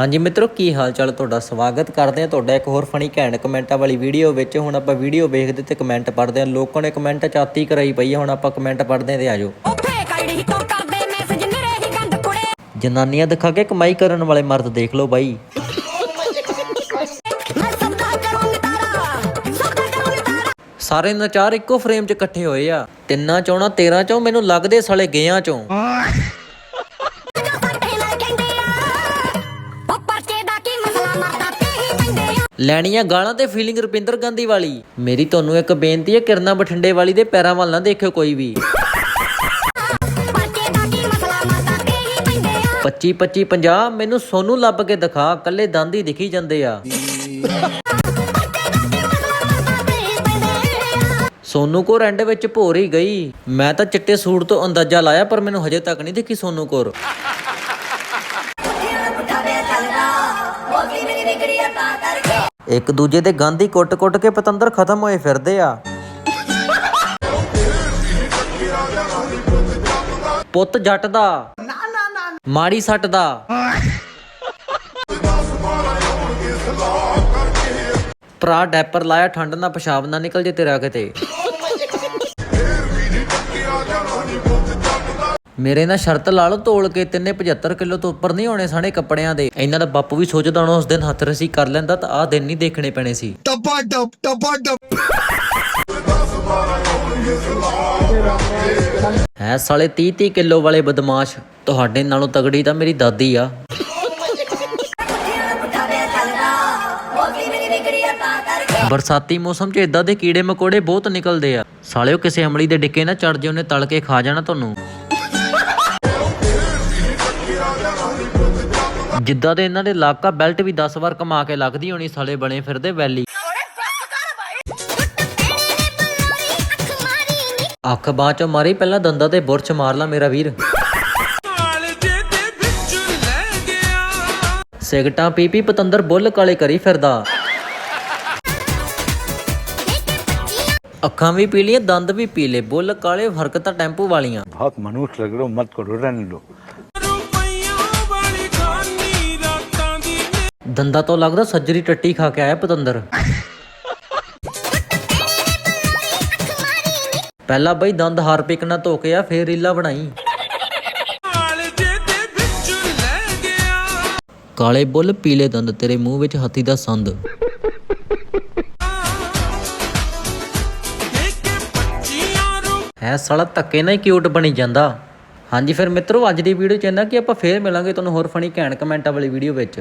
ਹਾਂਜੀ ਮਿੱਤਰੋ ਕੀ ਹਾਲ ਚਾਲ ਤੁਹਾਡਾ? ਸਵਾਗਤ ਕਰਦੇ ਹਾਂ ਤੁਹਾਡਾ ਇੱਕ ਹੋਰ ਫਨੀ ਘੈਂਟ ਕਮੈਂਟਾਂ ਵਾਲੀ ਵੀਡੀਓ ਵਿੱਚ। ਹੁਣ ਆਪਾਂ ਵੀਡੀਓ ਵੇਖਦੇ ਤੇ ਕਮੈਂਟ ਪੜ੍ਹਦੇ ਹਾਂ। ਲੋਕਾਂ ਨੇ ਕਮੈਂਟ ਚਾਤੀ ਕਰਾਈ ਪਈ ਹੈ ਹੁਣ ਆਪਾਂ ਕਮੈਂਟ ਪੜ੍ਹਦੇ ਤੇ ਆਜੋ ਜਨਾਨੀਆਂ ਦਿਖਾ ਕੇ ਕਮਾਈ ਕਰਨ ਵਾਲੇ ਮਰਦ ਦੇਖ ਲਓ ਬਾਈ। ਸਾਰੇ ਨਚਾਰ ਇੱਕੋ ਫਰੇਮ 'ਚ ਇਕੱਠੇ ਹੋਏ ਆ। ਤਿੰਨਾਂ ਚੋਂ ਨਾ 13 ਚੋਂ ਮੈਨੂੰ ਲੱਗਦੇ ਸਾਲੇ ਗਿਆਂ ਚੋਂ। ਲੈਣੀਆਂ ਗਾਲਾਂ ਤੇ ਫੀਲਿੰਗ ਰੁਪਿੰਦਰ ਗਾਂਧੀ ਵਾਲੀ। ਮੇਰੀ ਤੁਹਾਨੂੰ ਇੱਕ ਬੇਨਤੀ ਹੈ, ਕਿਰਨਾ ਬਠਿੰਡੇ ਵਾਲੀ ਦੇ ਪੈਰਾਂ ਵੱਲ ਨਾ ਦੇਖਿਓ ਕੋਈ ਵੀ। ਪਰਚੇ ਦਾ ਕੀ 25 25 50 ਮੈਨੂੰ ਸੋਨੂੰ ਲੱਭ ਕੇ ਦਿਖਾ ਕੱਲੇ ਦੰਦ ਹੀ ਦਿਖੀ ਜਾਂਦੇ ਆ। ਸੋਨੂ ਕੋਰ ਐਂਡ ਵਿੱਚ ਭੋਰ ਹੀ ਗਈ। ਮੈਂ ਤਾਂ ਚਿੱਟੇ ਸੂਟ ਤੋਂ ਅੰਦਾਜ਼ਾ ਲਾਇਆ, ਪਰ ਮੈਨੂੰ ਹਜੇ ਤੱਕ ਨਹੀਂ ਦਿਖੀ ਸੋਨੂ ਕੋਰ। ਇੱਕ ਦੂਜੇ ਦੇ ਗਾਂਧੀ ਕੁੱਟ-ਕੁੱਟ ਕੇ ਪਤੰਦਰ ਖਤਮ ਹੋਏ ਫਿਰਦੇ ਆ। ਪੁੱਤ ਜੱਟ ਦਾ। ਮਾੜੀ ਸੱਟ ਦਾ। ਭਰਾ ਡੈਪਰ ਲਾਇਆ, ਠੰਡ ਨਾਲ ਪਿਸ਼ਾਬ ਨਾ ਨਿਕਲ ਜੇ ਤੇਰਾ ਕਿਤੇ। ਮੇਰੇ ਨਾਲ ਸ਼ਰਤ ਲਾ ਲਓ ਤੋਲ ਕੇ ਤਿੰਨੇ 75 ਕਿਲੋ ਤੋਂ ਉੱਪਰ ਨਹੀਂ ਹੋਣੇ ਸਾਣੇ ਕੱਪੜਿਆਂ ਦੇ। ਇਹਨਾਂ ਦਾ ਬਾਪੂ ਵੀ ਸੋਚਦਾ ਹੋਣਾ ਉਸ ਦਿਨ ਹੱਥ ਰਸੀ ਕਰ ਲੈਂਦਾ ਤਾਂ ਆਹ ਦਿਨ ਨਹੀਂ ਦੇਖਣੇ ਪੈਣੇ ਸੀ। ਟਪਾ ਟਪ ਟਪਾ ਟਪ ਹੈ ਸਾਲੇ 30 30 ਕਿਲੋ ਵਾਲੇ ਬਦਮਾਸ਼ ਤੁਹਾਡੇ ਨਾਲੋਂ ਤਗੜੀ ਤਾਂ ਮੇਰੀ ਦਾਦੀ ਆ। ਬਰਸਾਤੀ ਮੌਸਮ 'ਚ ਇਦਾਂ ਦੇ ਕੀੜੇ ਮਕੌੜੇ ਬਹੁਤ ਨਿਕਲਦੇ ਆ। ਸਾਲਿਓ ਕਿਸੇ ਅਮਲੀ ਦੇ ਡਿੱਕੇ ਨਾ ਚੜ ਜੇ ਉਹਨੇ ਤਲ ਕੇ ਖਾ ਜਾਣਾ ਤੁਹਾਨੂੰ। ਜਿੱਦਾਂ ਦੇ ਇਹਨਾਂ ਦੇ ਇਲਾਕਾ ਬੈਲਟ ਵੀ 10 ਵਾਰ ਕਮਾ ਕੇ ਲੱਗਦੀ, ਹੋਣੀ ਸਾਲੇ ਬਣੇ ਫਿਰਦੇ ਵੈਲੀ। ਅੱਖ ਬਾਹ ਚੋਂ ਮਾਰੀ, ਪਹਿਲਾਂ ਦੰਦਾਂ ਤੇ ਬੁਰਛ ਮਾਰ ਲਾ ਮੇਰਾ ਵੀਰ। ਸਿਗਟਾਂ ਪੀ ਪੀ ਪਤੰਦਰ ਬੁੱਲ ਕਾਲੇ ਕਰੀ ਫਿਰਦਾ। ਅੱਖਾਂ ਵੀ ਪੀਲੀਆਂ ਦੰਦ ਵੀ ਪੀਲੇ ਬੁੱਲ ਕਾਲੇ ਹਰਕਤਾਂ ਟੈਂਪੂ ਵਾਲੀਆਂ। ਬਹੁਤ ਮਨੂਸ ਲੱਗ ਰਹੇ ਮਤ ਕਰੋ ਰਹਿਣ ਲੋ ਦੰਦਾਂ ਤੋਂ ਲੱਗਦਾ ਸੱਜਰੀ ਟੱਟੀ ਖਾ ਕੇ ਆਇਆ ਪਤੰਦਰ। ਪਹਿਲਾਂ ਬਈ ਦੰਦ ਹਾਰਪਿਕ ਨਾਲ ਧੋ ਕੇ ਆ, ਫੇਰ ਰੀਲਾ ਬਣਾਈ। ਕਾਲੇ ਬੁੱਲ ਪੀਲੇ ਦੰਦ, ਤੇਰੇ ਮੂੰਹ ਵਿੱਚ ਹਾਥੀ ਦਾ ਸੰਦ। ਹੈ ਸਾਲਾ ਧੱਕੇ ਨਾਲ ਹੀ ਕਿਊਟ ਬਣੀ ਜਾਂਦਾ। ਹਾਂਜੀ ਫਿਰ ਮਿੱਤਰੋ, ਅੱਜ ਦੀ ਵੀਡੀਓ ਚ ਇੰਨਾ ਕਿ ਆਪਾਂ ਫੇਰ ਮਿਲਾਂਗੇ ਤੁਹਾਨੂੰ ਹੋਰ ਫਨੀ ਘੈਂਟ ਕਮੈਂਟਾਂ ਵਾਲੀ ਵੀਡੀਓ ਵਿੱਚ।